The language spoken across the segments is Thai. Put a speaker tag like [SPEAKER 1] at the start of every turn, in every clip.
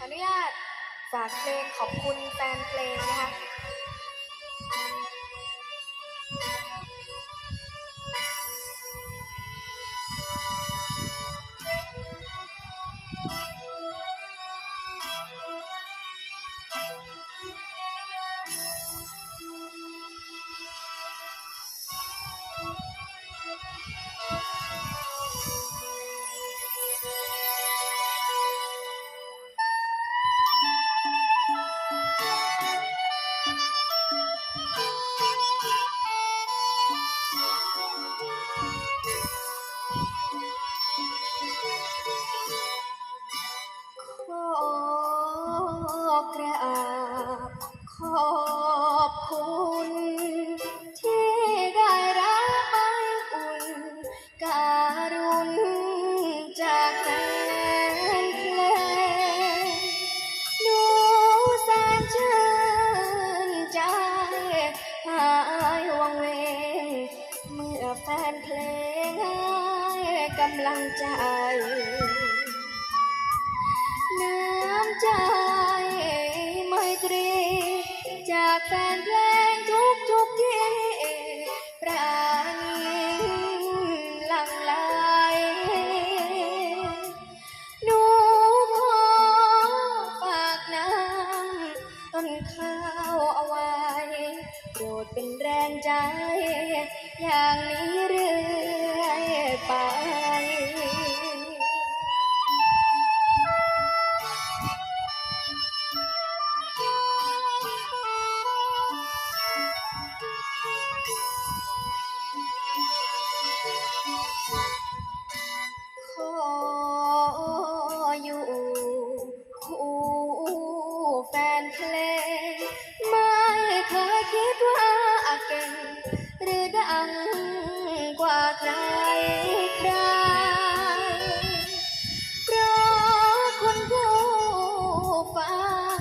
[SPEAKER 1] ขออนุญาตฝากเพลงขอบคุณแฟนเพลงนะคะ นเพลงให้กำลังใจ น้ำใจไมตรีจากแฟนเพลง ใครใครเพราะคุณผู้ฟัง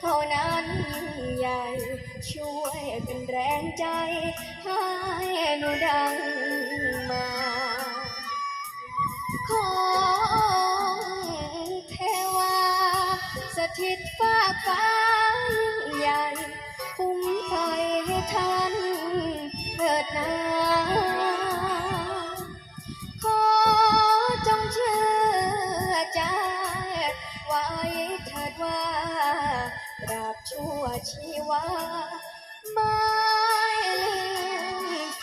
[SPEAKER 1] เท่านั้นยิ่งใหญ่ ช่วยเป็นแรงใจให้หนูดัง ไว้เถิดว่าตราบชั่วชีวาไม่ลืมแฟ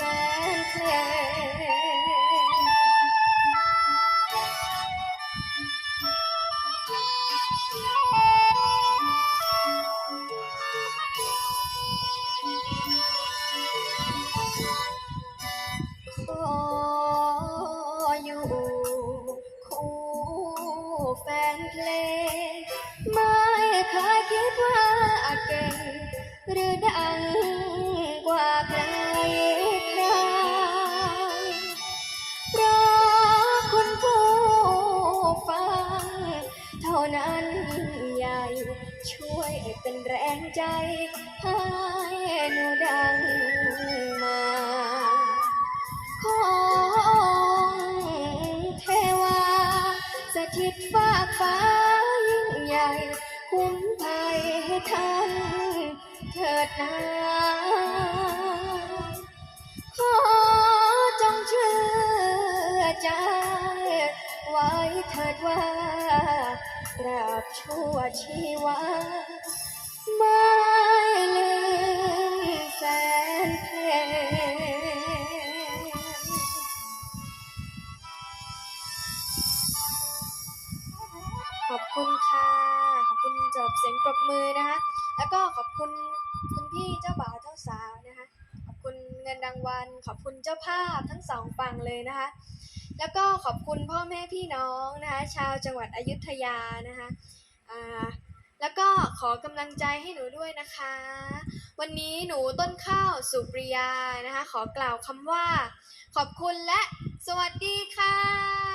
[SPEAKER 1] นเพลงขออยู่คู่ แฟนเพลง ไม่เคยคิดว่าเก่ง หรือดังกว่าใครใครเพราะคุณผู้ฟัง เท่านั้นใหญ่ ช่วยเป็นแรงใจให้หนูดังมา เถิดนาขอจงเชื่อใจไว้เถิดว่าตราบชั่วชีวาไม่ลืมแสนเพลง ขอบคุณสำหรับเสียงปรบมือนะคะ แล้วก็ขอบคุณคุณพี่เจ้าบ่าวเจ้าสาวนะคะ ขอบคุณเงินรางวัล ขอบคุณเจ้าภาพทั้งสองฝั่งเลยนะคะ แล้วก็ขอบคุณพ่อแม่พี่น้องนะคะ ชาวจังหวัดอยุธยานะคะอ่าแล้วก็ขอกำลังใจให้หนูด้วยนะคะ วันนี้หนูต้นข้าวสุปริยานะคะ ขอกล่าวคำว่า ขอบคุณและสวัสดีค่ะ